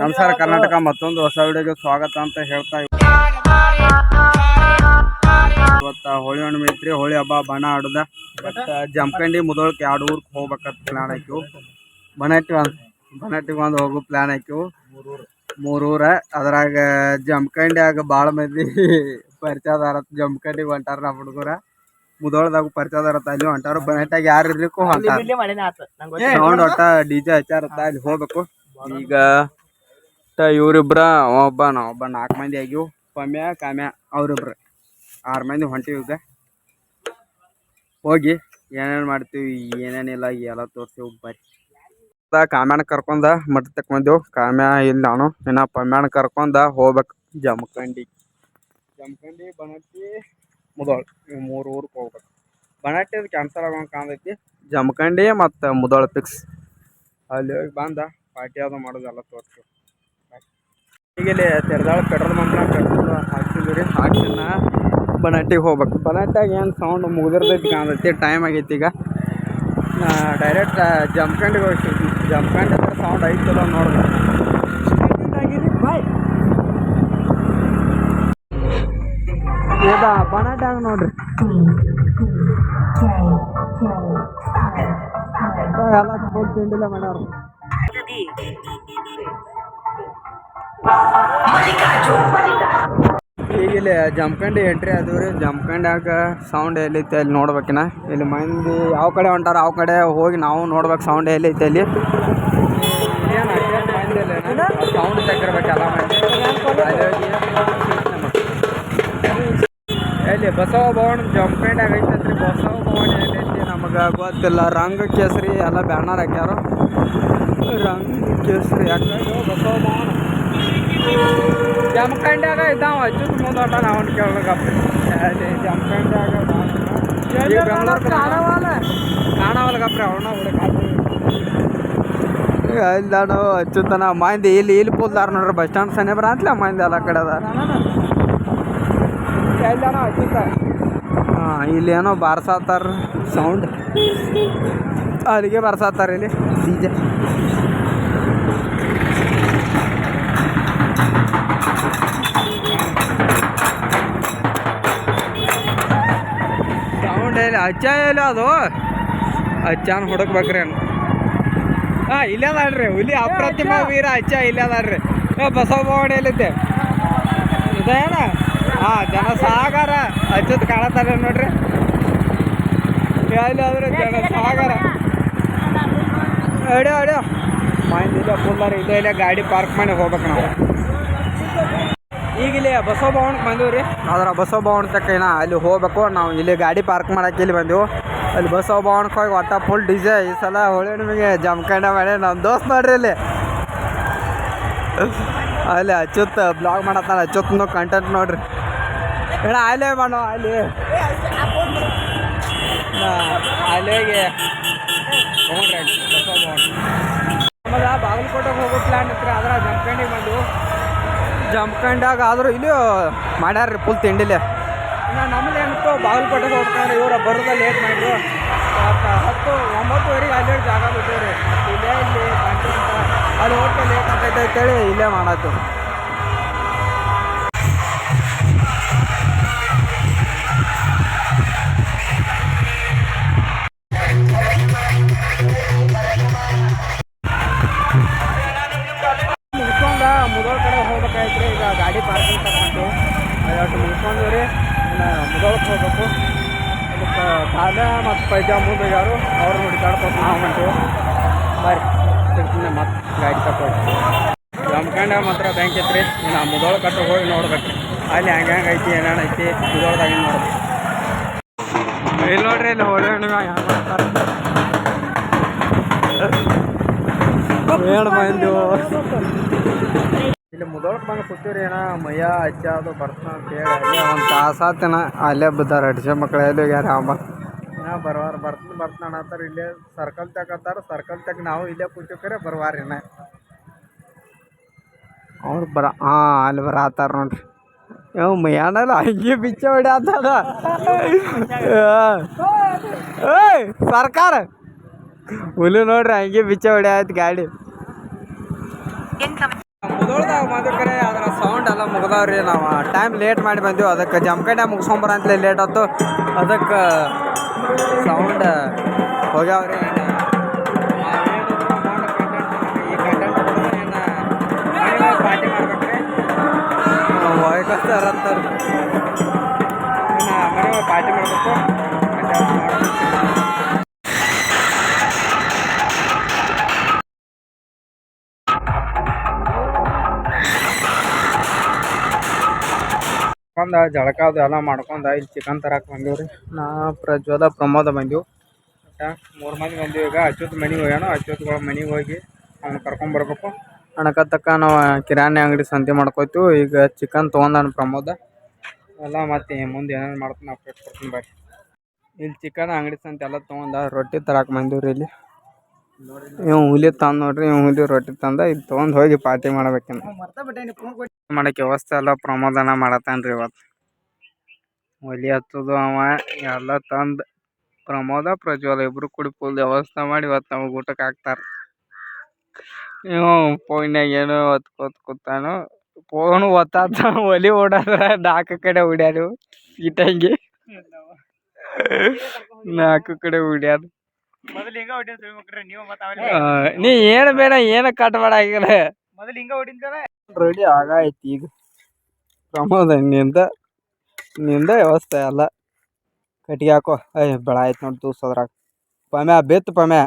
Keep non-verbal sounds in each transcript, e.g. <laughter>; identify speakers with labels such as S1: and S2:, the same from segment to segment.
S1: ನಮಸ್ಕಾರ ಕರ್ನಾಟಕ ಮತ್ತೊಂದು ಹೊಸ ವಿಡಿಯೋಗೆ ಸ್ವಾಗತ ಅಂತ ಹೇಳ್ತಾ ಇವ್- ಇವತ್ತ ಹೋಳಿ ಹುಣ್ಣಿಮೆ ಐತ್ರಿ. ಹೋಳಿ ಹಬ್ಬ ಬಣ ಆಡುದ. ಬಟ್ ಜಮಖಂಡಿ ಮುದೋಳಕ್ಕೆ ಎರಡು ಊರ್ಗೆ ಹೋಗ್ಬೇಕಂತ ಪ್ಲಾನ್ ಹಾಕಿವು. ಬನಟ್ಟಿ ಒಂದ್ ಬನಟ್ಟಿಗೆ ಒಂದು ಹೋಗು ಪ್ಲಾನ್ ಹಾಕಿವು. ಮೂರೂರ ಊರ. ಅದ್ರಾಗ ಜಮಖಂಡಿಯಾಗ ಭಾಳ ಮಂದಿ <laughs> ಪರಿಚಯದಾರ ಜಮಖಂಡಿಗೆ ಹೊಂಟಾರ ನಮ್ಮ ಹುಡುಗರ. ಮುದೋಳದಾಗ ಪರಿಚಯದಾರತ್ತ ಅಲ್ಲಿ ಹೊಂಟಾರ. ಬನಟ್ಟಾಗ ಯಾರು ಇರ್ಲಿಕ್ಕೂ ಹೊಂಟಾರ. ಒಟ್ಟ ಡಿ ಜೆ ಹಚ್ಚಾರತ್ತ ಅಲ್ಲಿ ಹೋಗ್ಬೇಕು. ಈಗ ಒಟ್ಟ ಇವರಿಬ್ರ, ಒಬ್ಬ ಒಬ್ಬ ನಾಲ್ಕು ಮಂದಿ ಆಗಿವು. ಪಮ್ಯ, ಕಾಮ್ಯ, ಅವರಿಬ್ರು. ಆರು ಮಂದಿ ಹೊಂಟಿವಿ ಈಗ. ಹೋಗಿ ಏನೇನು ಮಾಡ್ತೀವಿ ಏನೇನಿಲ್ಲ ಎಲ್ಲ ತೋರ್ತೀವಿ ಬರ್ರಿ ಕಾಮ್ಯಾನ ಕರ್ಕೊಂಡ ಮಠ ತಕೊಂಡೆವು ಕಾಮ್ಯ ಇಲ್ಲ ನಾನು, ಇನ್ನ ಪಮ್ಯಾನ ಕರ್ಕೊಂಡ ಹೋಗ್ಬೇಕು. ಜಮಖಂಡಿ. ಜಮಖಂಡಿ ಬನಟ್ಟಿ ಮುದೋಳ್. ಮೂರು ಊರಿಗೆ ಹೋಗ್ಬೇಕು. ಬನಟ್ಟಿ ಕ್ಯಾನ್ಸಲ್ ಆಗೋಂಗೆ ಕಾಣ್ತೈತಿ. ಜಮಖಂಡಿ ಮತ್ತು ಮುದೋಳ ಫಿಕ್ಸ್ ಅಲ್ಲಿ ಹೋಗಿ ಬಂದ, ಪಾರ್ಟಿ ಅದು ಮಾಡೋದು ಎಲ್ಲ ತೋರಿಸ್ತೀವಿ ಈಗ ಇಲ್ಲಿ ತೆರೆದಾಳ ಪೆಟ್ರೋಲ್ ಬಂಕ್ನ ಪೆಟ್ರೋಲ್ ಹಾಕ್ಸಿದ್ವಿ ರೀ ಹಾಕ್ಸಿನ ಬನಾಟಿಗೆ ಹೋಗ್ಬೇಕು. ಬನಟ್ಟಾಗ ಏನು ಸೌಂಡ್ ಮುಗಿದಿರ್ತೈತಿ ಕಾಣತಿ ಟೈಮ್ ಆಗೈತಿ ಈಗ. ಡೈರೆಕ್ಟ್ ಜಂಪ್ಕಂಡಿಗೆ ಹೋಗ್ತೀವಿ ಜಂಪ್ಕಂಡ್ ಹತ್ರ ಸೌಂಡ್ ಐತಲ್ಲ ನೋಡ್ಬೇಕು ಇದ ಬನಟ್ಟಾಗ ನೋಡ್ರಿ. ಎಲ್ಲ ಫುಲ್ ತಿಂಡಿಲ್ಲ ಮಾಡ್ಯಾರ ಇಲ್ಲಿ ಜಮ್ಕಂಡಿ ಎಂಟ್ರಿ ಆದವ್ರಿ ಯಾಕ ಸೌಂಡ್ ಎಲ್ಲೈತೆ ಅಲ್ಲಿ ನೋಡ್ಬೇಕಿನ ಇಲ್ಲಿ ಮಂದಿ ಯಾವ ಕಡೆ ಹೊಂಟಾರ ಯಾವ ಕಡೆ ಹೋಗಿ ನಾವು ನೋಡ್ಬೇಕು ಸೌಂಡ್ ಎಲ್ಲೈತೆ ಅಲ್ಲಿ. ಸೌಂಡ್ ತೆಗಿರ್ಬೇಕು ಎಲ್ಲ ಮಂದಿ. ಅಲ್ಲಿ ಹೋಗಿ ಎಲ್ಲಿ ಬಸವ ಭವನ ಜಮ್ಕಂಡ್ಯಾಗ ಐತಂತ್ರಿ ಬಸವ ಭವನ ಎಲ್ಲೈತಿ ನಮಗೆ ಗೊತ್ತಿಲ್ಲ. ರಂಗ ಕೇಸರಿ ಎಲ್ಲ ಬ್ಯಾನರ್ ಹಾಕ್ಯಾರ. ರಂಗ ಕೇಸರಿ ಯಾಕೆ ಬಸವ ಭವನ. ಜಮಖಂಡ್ಯಾಗ ಇದ್ದಾವ ಅಚ್ಚುತ್ ಮುಂದೋಟ ನಾವು ಕೇಳಬೇಕಪ್ಪ. ಅಲ್ಲಿ ಜಮಖಂಡ್ಯಾಗ ಕಾಣವಲ್ಲ ಕಾಣವಲ್ಗಪ್ಪ ಅವನ ಮಂದಿ ಇಲ್ಲಿ ಇಲ್ಲಿ ಕೂಲ್ದಾರ ನೋಡ್ರಿ ಬಸ್ ಸ್ಟ್ಯಾಂಡ್ ಸನಿ ಬರ ಮಂದಿ ಎಲ್ಲ ಕಡೆ ಅದ ಹಾಂ ಇಲ್ಲಿ ಏನೋ ಬಾರ್ಸಾತಾರ ಸೌಂಡ್ ಅಲ್ಲಿಗೆ ಬಾರ್ಸಾತಾರ ಇಲ್ಲಿ ಡಿ ಎಲ್ಲಿ ಅಚ್ಚ ಇಲ್ಲ ಅದು. ಅಚ್ಚಾನ ಹುಡುಕ್ಬೇಕ್ರಿ ಏನು ಹಾಂ ಇಲ್ಲೇ ಅದಾಳ್ರಿ ಹುಲಿ ಅಪ್ರತಿಮ ವೀರ ಅಚ್ಚ ಇಲ್ಲೇ ಅದಾಳ್ರಿ. ಏ ಬಸವ ಭವನ ಎಲ್ಲಿದ್ದೆ? ಇದೇನ? ಹಾಂ ಜನ ಸಾಗರ ಅಚ್ಚತ್ ಕಾಣತ್ತಾರ ನೋಡ್ರಿ. ಎಲ್ಲಾದ್ರೆ ಜನ ಸಾಗರ ಅಡ್ಯೋ ಅಡ್ಯೋ. ಮಾಹಿತಿ ಇಲ್ಲ ಫುಲ್ಲಾರ ಇಲ್ಲೇ ಇಲ್ಲೇ ಗಾಡಿ ಪಾರ್ಕ್ ಮಾಡಿ ಹೋಗ್ಬೇಕು ನಾವು. ಇಲ್ಲಿ ಬಸವ ಭವನಕ್ಕೆ ಬಂದೀವಿ ರೀ. ಆದ್ರೆ ಬಸವ ಭವನ ತಕ್ಕ ಏನ ಅಲ್ಲಿ ಹೋಗ್ಬೇಕು. ನಾವು ಇಲ್ಲಿ ಗಾಡಿ ಪಾರ್ಕ್ ಮಾಡಕ್ಕೆ ಇಲ್ಲಿ ಬಂದೆವು. ಅಲ್ಲಿ ಬಸವ ಭವನಕ್ಕೆ ಹೋಗಿ ಒಟ್ಟ ಫುಲ್ ಡಿಜೆ ಈ ಸಲ ಹೋಳಿ ನಿಮಗೆ ಜಮಖಂಡ ಮಾಡಿ ನಮ್ಮ ದೋಸ್ತ್ ನೋಡ್ರಿ ಇಲ್ಲಿ. ಅಲ್ಲಿ ಅಚ್ಚುತ್ ಬ್ಲಾಗ್ ಮಾಡತ್ತಾನ ಅಚ್ಚುತ್ನು ಕಂಟೆಂಟ್ ನೋಡ್ರಿ. ಏನ ಅಲ್ಲೇ ಮಾಡೋ ಅಲ್ಲಿ. ಅಲ್ಲಿಗೆ ತೊಗೊಂಡ್ರಿ ಬಸವ ಭವನ ಆಮೇಲೆ ಬಾಗಲಕೋಟೆಗೆ ಹೋಗೋ ಪ್ಲ್ಯಾನ್ ಇತ್ತು ಆದ್ರೆ ಜಮಖಂಡಿಗೆ ಬಂದು ಜಮ್ಕಂಡಾಗ ಆದರೂ ಇಲ್ಲಿ ಮಾಡ್ಯಾರ್ರಿ ಫುಲ್ ತಿಂಡಿಲೆ. ಇನ್ನು ನಮ್ಮಲ್ಲಿ ಏನಿತ್ತು ಬಾಗಲಕೋಟೆಗೆ ಹೋಗ್ತಾರೆ ಇವರ ಬರೋದ ಲೇಟ್ ಮಾಡಿದ್ರು ಹತ್ತು ಒಂಬತ್ತುವರೆಗೆ ಅಲ್ಲೇ ಜಾಗ ಬಿಟ್ಟಿವ್ರಿ. ಇಲ್ಲೇ ಇಲ್ಲಿ ಅಲ್ಲಿ ಹೋಗ್ತಾ ಲೇಟ್ ಆಗ್ತೈತೆ ಅಂತೇಳಿ ಇಲ್ಲೇ ಮಾಡತ್ತು ಗಾಡಿ ಪಾರ್ಕಿಂಗ್ ತಗೊಂಡು ಮುಗಿಸ್ಕೊಂಡು ರೀ ಇನ್ನು ಮುದೋಳಕ್ಕೆ ಹೋಗ್ಬೇಕು. ಅದಕ್ಕೆ ಕಾಲ ಮತ್ತು ಪೈಜಾಮು ಬೇಗಾರು ಅವ್ರು ನೋಡಿ ಕಾಡ್ಬೇಕು ನಾವು ಹೊಂಟು ಬರ್ರಿ ಸಿಗ್ತೀನಿ ಮತ್ತೆ ಗಾಡಿ ತಗೊಂಡು ಜಮ್ಕಂಡ ಮಾತ್ರ ಬ್ಯಾಂಕ್ ಐತ್ರಿ. ನಾ ಮುದೋಳ ಕಟ್ಟ ಹೋಗಿ ನೋಡ್ಬೇಕು ಅಲ್ಲಿ ಹೆಂಗೆ ಹೆಂಗೆ ಐತಿ ಏನೇನು ಐತಿ ಮುದೋಳದಾಗ ಹಿಂಗೆ ನೋಡ್ಬೇಕು ಇಲ್ಲಿ ನೋಡ್ರಿ ಇಲ್ಲಿ ಹೋಳಿ ಹಣ್ಣಿಗೆ ಹೆಂಗೆ ಮಾಡ್ತಾರೆ ಏಳು ಮಂದಿ ಇಲ್ಲಿ ಮುದೋಳಕ್ಕೆ ಬಂದು ಕೂತೀವ್ರಿ ಏನ ಮಯ್ಯ ಅಜ್ಜ ಅದು ಬರ್ತಾನ ಅಂತೇಳಿ ಅಲ್ಲೇ ಒಂದು ತಾಸಾತನ ಅಲ್ಲೇ ಬಿದ್ದಾರ ಅಡ್ಸೆ ಮಕ್ಳು, ಎಲ್ಲಿ ಯಾರು ಅಮ್ಮ ಇನ್ನ ಬರವಾರ ಬರ್ತಾನೆ ಬರ್ತಾನ ಅಂತಾರ, ಇಲ್ಲೇ ಸರ್ಕಲ್ ತಗತ್ತಾರ ಸರ್ಕಲ್ ತಗ ನಾವು ಇಲ್ಲೇ ಕೂತಿವ್ಕರೆ ಬರವಾರ ಇನ್ನ. ಅವ್ರು ಬರ, ಹಾಂ, ಅಲ್ಲಿ ಬರತ್ತಾರ ನೋಡ್ರಿ. ಯಾವ ಮಯ್ಯಾನಲ್ಲ ಹಂಗೆ ಬಿಚ್ಚ ಹೊಡ್ಯಾತದ ಏಯ್ ಸರ್ಕಾರ. ಹುಲಿ ನೋಡ್ರಿ, ಹಂಗೆ ಬಿಚ್ಚ ಹೊಡ್ಯಾತ ಗಾಡಿ. ಬಂದಿಕ್ರೆ ಅದರ ಸೌಂಡ್ ಎಲ್ಲ ಮುಗ್ದಾವ್ರಿ ನಾವು ಟೈಮ್ ಲೇಟ್ ಮಾಡಿ ಬಂದೆವು. ಅದಕ್ಕೆ ಜಮಖಂಡ ಮುಗಿಸ್ಕೊಂಬರ ಅಂತಲೇ ಲೇಟ್ ಆಯ್ತು. ಅದಕ್ಕೆ ಸೌಂಡ್ ಹೋಗ್ಯಾವ್ರಿ ಪಾರ್ಟಿ ಮಾಡ್ಬೇಕ್ರಿ. ಜಳಕ ಅದು ಎಲ್ಲ ಮಾಡ್ಕೊಂಡ ಇಲ್ಲಿ ಚಿಕನ್ ತರಕ್ಕೆ ರೀ ನಾ ಪ್ರಜ್ವಲ ಪ್ರಮೋದ ಬಂದೀವಿ. ಒಟ್ಟ ಮೂರು ಮಂದಿ ಬಂದೀವಿ ಈಗ, ಅಚ್ಯುತ್ ಮನೆಗೆ ಹೋಗ್ಯಾನ, ಅಚ್ಯುತ್ಗಳ ಮನೆಗೆ ಹೋಗಿ ಅವ್ನು ಕರ್ಕೊಂಬರ್ಬೇಕು ಅಣಕತ್ತಕ್ಕ ನಾವು ಕಿರಾಣಿ ಅಂಗಡಿ ಸಂತೆ ಮಾಡ್ಕೋತೀವಿ ಈಗ ಚಿಕನ್ ತೊಗೊಂಡಾನ ಪ್ರಮೋದ. ಎಲ್ಲ ಮತ್ತೆ ಮುಂದೆ ಏನೇನು ಮಾಡ್ತೀನಿ ಅಪ್ಡೇಟ್ ಕೊಡ್ತೀನಿ ಬರ್ರಿ. ಇಲ್ಲಿ ಚಿಕನ್ ಅಂಗಡಿ ಸಂತೆ ಎಲ್ಲ ತೊಗೊಂಡ ರೊಟ್ಟಿ ತರಕ್ಕೆ ರೀ ಇಲ್ಲಿ. ಇವ್ ಹುಲಿ ತಂದು ನೋಡ್ರಿ ಇವ್ ಹುಲಿ ರೊಟ್ಟಿ ತಂದ ಇದು ತೊಗೊಂಡು ಹೋಗಿ ಪಾರ್ಟಿ ಮಾಡ್ಬೇಕೇನು ಮಾಡಕ್ ವ್ಯವಸ್ಥೆ ಎಲ್ಲ ಪ್ರಮೋದನ ಮಾಡತ್ತಾನ್ರಿ ಇವತ್ತು ಹುಲಿ ಹತ್ತದು ಅವ ಎಲ್ಲ ತಂದು ಪ್ರಮೋದ ಪ್ರಜ್ವಲ ಇಬ್ರು ಕೂಡಿ ಫುಲ್ ವ್ಯವಸ್ಥೆ ಮಾಡಿ ಇವತ್ತು ನಮಗೆ ಊಟಕ್ಕೆ ಹಾಕ್ತಾರ. ಇವ ಫೋನ್ಯಾಗ ಏನೋ ಒತ್ಕೊತ್ ಕೂತಾನು. ಫೋನ್ ಒತ್ತಾತ ಒಲಿ ಓಡಾದ್ರ ನಾಲ್ಕು ಕಡೆ ಹೊಡ್ಯಾರು ಸೀಟಂಗಿ ನಾಲ್ಕು ಕಡೆ ಹೊಡ್ಯಾರು.
S2: ಮೊದಲು ಹಿಂಗ ಹೊಡಿನ್ ನೀವು ಮತ್ತ
S1: ನೀ ಏನು ಬೇಡ ಏನ ಕಟ್ ಆಗಿಲ್ಲ
S2: ಮೊದಲು ಹಿಂಗ ಹೊಡಿನ್ಕರ
S1: ರೆಡಿ ಆಗೈತಿ ಈಗ. ಪ್ರಮೋದ ನಿಂದ ನಿಂದ ವ್ಯವಸ್ಥೆ ಅಲ್ಲ ಕಟ್ಟಿಗೆ ಹಾಕೋ. ಅಯ್ಯ ಬೆಳ ಆಯ್ತು ನೋಡಿ ತೂಸೋದ್ರಾಗ ಪಮೆ ಪಮ್ಯಾ ಬೆತ್ತು ಪಮ್ಯಾ.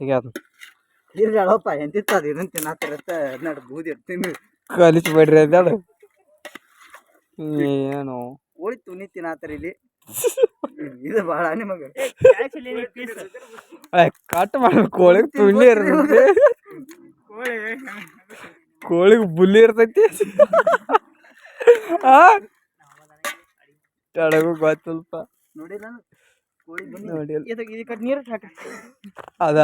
S1: ತೆಗಿಯೋದು.
S2: ಎಂತಿತ್ತ ಅದು? ಇದನ್ನ ತಿನ್ನತ್ತಿರತ್ತ ನಡ್ ಬೂದಿ ಇರ್ತೀನಿ
S1: ಕಲಿಸಿ ಬಿಡ್ರಿ ಅದಾಡು ಏನು?
S2: ಓಡಿ ತುನಿ ತಿನ್ನತ್ತಾರ ಇಲ್ಲಿ. ಇದು ಭಾಳ ನಿಮಗೆ
S1: ಕಟ್ ಮಾಡಿ ಕೋಳಿಗೆ ತುಂಡಿ ಇರ್ತೈತಿ ಕೋಳಿಗೆ ಬುಲ್ಲಿ ಇರ್ತೈತಿ ಆ ತಡಗು ಗೊತ್ತಲ್ಪ
S2: ನೋಡಿಲ್ಲ ಕೋಳಿ
S1: ನೋಡಿ
S2: ಇದಕ್ಕೆ ಇದಕ್ಕೆ ನೀರು ಹಾಕ
S1: ಅದ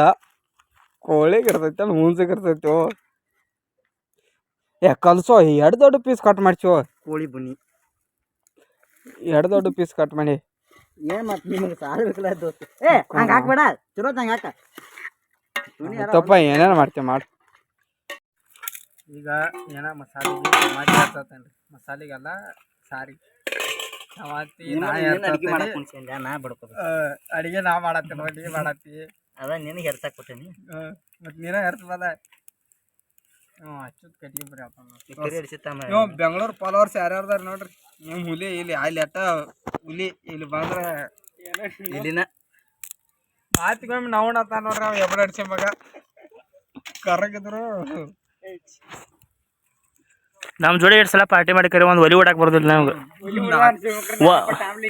S1: ಕೋಳಿಗೆ ಇರ್ತೈತಿ ಅಲ್ಲಿ ಹುಣ್ಸಿಗೆ ಇರ್ತೈತಿ ಏ ಕಲ್ಸೋ ಎರಡು ದೊಡ್ಡ ಪೀಸ್ ಕಟ್ ಮಾಡ್ಸೋ
S2: ಕೋಳಿ ಬುನಿ
S1: ಎರಡು ದೊಡ್ಡ ಪೀಸ್ ಕಟ್ ಮಾಡಿ.
S2: ಏನ್ ಮತ್ ನಿಮಗೆ ಸಾಲ ಬೇಕಲ್ಲ ದೋಸ್ತ? ಏ ಹಂಗ ಹಾಕ್ಬೇಡ. ಚಲೋ ಹಂಗ ಹಾಕ.
S1: ತಪ್ಪ ಏನೇನು ಮಾಡ್ತೀವಿ ಮಾಡಿ. ಈಗ ಏನ ಮಸಾಲೆ ಮಾಡಿ ಹಾಕ್ತೇನ್ರಿ ಮಸಾಲೆಗೆಲ್ಲ ಸಾರಿ. ನಾ
S2: ಅಡಿಗೆ ನಾ
S1: ನಾ ಮಾಡತ್ತೀನಿ ನೋಡಿ ಮಾಡತ್ತಿ?
S2: ಅದ ನಿನಗೆ ಹೆರ್ಸಾಕ್ ಕೊಟ್ಟೇನಿ.
S1: ಮತ್ತೆ ನೀನೇ ಇರ್ತದ ಹ್ಞೂ ಅಚ್ಚುತ್ ಕಟ್ಟಿಗೆ ಬರೀ
S2: ಈ ಕರಿ ಅಡಿಸಿತ್ತಮ್ಮ
S1: ನೀವು ಬೆಂಗಳೂರು ಫಾಲೋವರ್ಸ್ ಯಾರ್ಯಾರ್ದಾರ ನೋಡ್ರಿ. ನಿಮ್ಮ ಹುಲಿ ಇಲ್ಲಿ ಅಲ್ಲಿ ಅಟ್ಟ ಹುಲಿ ಇಲ್ಲಿ ಬಂದ್ರೆ
S2: ಇಲ್ಲಿನ
S1: ಆಯ್ತು ನಾವು ನೋಡ್ತಾನ ನೋಡ್ರಿ ಅವ್ ಎಬ್ಬಡ ಅಡ್ಸಿ ಮಗ. ಕರಗಿದ್ರು.
S3: ನಮ್ ಜೋಡಿ ಎರಡು ಸಲ ಪಾರ್ಟಿ ಮಾಡಿ ಕರಿ ಒಂದು ಒಲಿ ಓಡಾಕ್ ಬರೋದಿಲ್ಲ ನಮ್ಗೆ.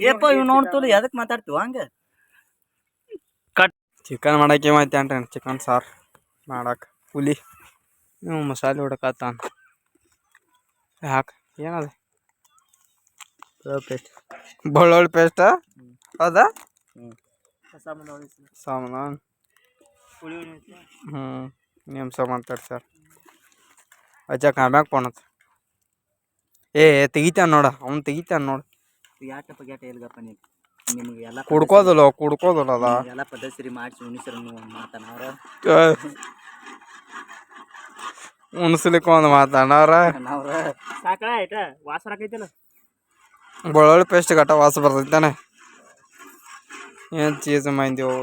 S2: ಏಪ್ಪ ಇವ್ ನೋಡ್ತಲ್ಲ ಎದಕ್ ಮಾತಾಡ್ತೀವ ಹಂಗ?
S1: ಚಿಕನ್ ಮಾಡಕ್ಕೆ ಮಾತಾಡ್ರಿ ಚಿಕನ್ ಸಾರು ಮಾಡಕ್ಕೆ ಹುಲಿ. ನೀವು ಮಸಾಲೆ ಹೊಡಕಾತಾನ. ಹಾಕ. ಏನದ?
S2: ಪೇಸ್ಟ್.
S1: ಬೆಳ್ಳುಳ್ಳಿ ಪೇಸ್ಟ್?
S2: ಅದ.
S1: ಸಾಮಾನು ಹ್ಞೂ ನಿಮ್ಮ ಸಾಮಾನು ಸರ್. ಅಜ್ಜ ಕಾಮ್ಯಾಗ ಪೋಣತ್ ಏ ತೆಗಿತಾನ ನೋಡ. ಅವ್ನು ತೆಗಿತಾನ ನೋಡ.
S2: ಯಾಕಪ್ಪ ಗ್ಯಾಟ ಎಲ್ಗಪ್ಪ ನೀವು ನಿಮಗೆ ಎಲ್ಲ
S1: ಕುಡ್ಕೋದಲ್ಲ ಕುಡ್ಕೋದಲ್ಲ ಅದ?
S2: ಎಲ್ಲ ಪದ್ಧತಿ ಮಾಡಿಸಿ ಸರ್ ನೀವು ಮಾತಾನ ಅವ್ರ.
S1: ಉಣಸ್ಲಿಕ್ಕೆ ಒಂದು ಮಾತಾಡವ್ರ
S2: ನಾವ್ರ
S3: ಸಾಕಳ ಆಯ್ತ
S1: ಬೆಳ್ಳುಳ್ಳಿ ಪೇಸ್ಟ್ ಗಟ್ಟ ವಾಸ ಬರ್ತೈತಾನೆ. ಏನು ಚೀಸ್ ಮಂದಿವು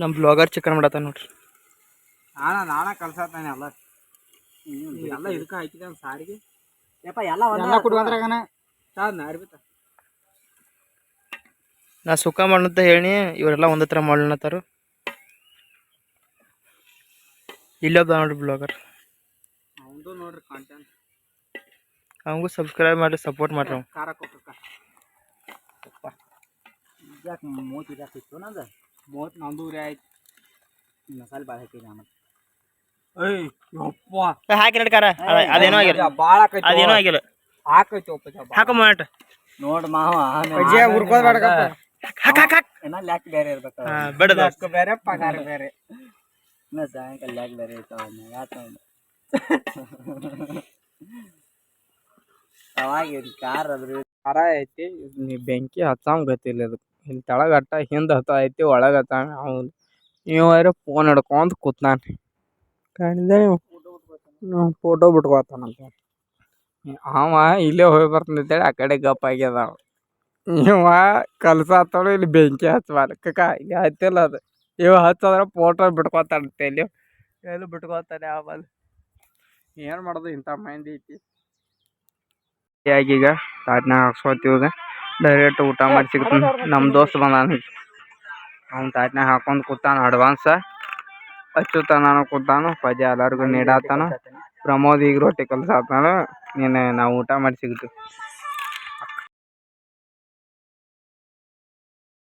S3: ನಮ್ಮ ಬ್ಲಾಗರ್ ಚಿಕನ್ ಮಾಡತ್ತ ನೋಡ್ರಿ.
S1: ನಾನ ನಾನ ಕಲ್ಸತ್ತಾನೆ ಎಲ್ಲ. ಎಲ್ಲ ಇದಕ್ಕೆ ಹಾಕಿದೆ ಸಾರಿಗೆ.
S2: ಯಪ್ಪ ಎಲ್ಲ
S1: ಎಲ್ಲ ಕುಡ್ಕೊಂಡ್ರಾಗನ ಸಾದ್ ನಾರ್ಬಿತ್ತ
S3: ನಾ ಸುಖ ಮಾಡಂತ ಹೇಳಿ ಇವರೆಲ್ಲ ಒಂದತ್ರ ಥರ ಮಾಡ್ಲತ್ತಾರು. ಇಲ್ಲೊಬ್ಬ ನೋಡ್ರಿ ಬ್ಲಾಗರ್.
S1: ಅವಂದು ನೋಡ್ರಿ ಕಾಂಟೆಂಟ್
S3: ಅವಂಗೂ ಸಬ್ಸ್ಕ್ರೈಬ್ ಮಾಡಿ ಸಪೋರ್ಟ್ ಮಾಡ್ರಿ ಅವ್ನು
S1: ಖಾರ ಕೊಕ್ಕ
S2: ಯಾಕೆ ಮೂವತ್ತು ಇದಾಕಿತ್ತು ನಂದು?
S1: ಮೂವತ್ತು ನಂದೂರಿ ಆಯ್ತು.
S2: ಮಸಾಲೆ ಭಾಳ ಹಾಕಿದೆ ಆಮೇಲೆ.
S1: ಏಯ್ ಯಪ್ಪ.
S3: ಹಾಕಿ ನೋಡಿ ಕಾರ ಅದೇನೋ ಆಗಿಲ್ಲ.
S1: ಭಾಳ ಆಕೈತಿ
S3: ಅದೇನೋ ಆಗಿಲ್ಲ.
S1: ಹಾಕೈತಿ ಒಪ್ಪ
S3: ಹಾಕೋ
S2: ನೋಡ್ ಮಾವ
S1: ಅಜ್ಜಿ ಹುರ್ಕೋದ್ ಬೇಡಕಪ್ಪ.
S3: ಹಾಕ್ ಹಾಕ್ ಹಾಕ್.
S2: ಏನ ಲ್ಯಾಕ್ ಬೇರೆ ಇರ್ಬೇಕು
S3: ಬೇಡ.
S1: ಬೇರೆ ಪಗಾರ ಬೇರೆ.
S2: ಇನ್ನ ಸಾಯಂಕಾಲ ಯಾಕೆ ಬೇರೆ ಇರ್ತಾವ ಯಾಕ ಅವಾಗ ಕಾರ್ ಅದ್ರ
S1: ಖಾರ ಐತಿ ನೀ ಬೆಂಕಿ ಹಚ್ಚಂಗ್ ಗೊತ್ತಿಲ್ಲ ಅದಕ್ಕೆ ಇಲ್ಲಿ ತೆಳಗೆ ಹಿಂದೆ ಹತ್ತ ಐತಿ ಒಳಗೆ ಅವ್ನು ಇವಾರ ಫೋನ್ ಹಿಡ್ಕೊಂಡ್ ಕೂತ್ನಾನ ಕಾಣಿದೆ ಫೋಟೋ ಬಿಟ್ಕೋತಾನಂತ ಅವ ಇಲ್ಲೇ ಹೋಗಿ ಬರ್ತಾನೆ ಆ ಕಡೆ ಗಪ್ ಆಗ್ಯದ ಇವ ಹತ್ತಳು ಇಲ್ಲಿ ಬೆಂಕಿ ಹಚ್ಚಬಾರ ಕಕ್ಕ ಇಲ್ಲಿ ಹತ್ತಿಲ್ಲ ಅದು ಇವ ಹಚ್ಚದ್ರ ಫೋಟೋ ಬಿಟ್ಕೋತಾನಂತೆ ಇಲ್ಲಿ. ಎಲ್ಲೂ ಬಿಟ್ಕೋತಾನೆ ಆಮೇಲೆ ಏನು ಮಾಡೋದು ಇಂಥ ಮೈಂಡ್ ಐತಿ. ಈಗ ತಾಟ್ನಾಗ ಹಾಕ್ಸ್ಕೊತೀವಿ. ಡೈರೆಕ್ಟ್ ಊಟ ಮಾಡಿ ಸಿಗ್ತಾನೆ ನಮ್ಮ ದೋಸ್ತ್ ಬಂದಾನ ಅವ್ನು ತಾಟ್ನಾಗ ಹಾಕೊಂಡು ಕೂತಾನ ಅಡ್ವಾನ್ಸ ಅಚ್ಚುತ ನಾನು ಕೂತಾನು, ಪಜಾ ಎಲ್ಲರಿಗೂ ನೀಡಾತಾನ. ಪ್ರಮೋದ್ ಈಗ ರೊಟ್ಟಿ ಕಲ್ಸಾತಾನ ನೀನು ನಾವು ಊಟ ಮಾಡಿ ಸಿಗ್ತೀವಿ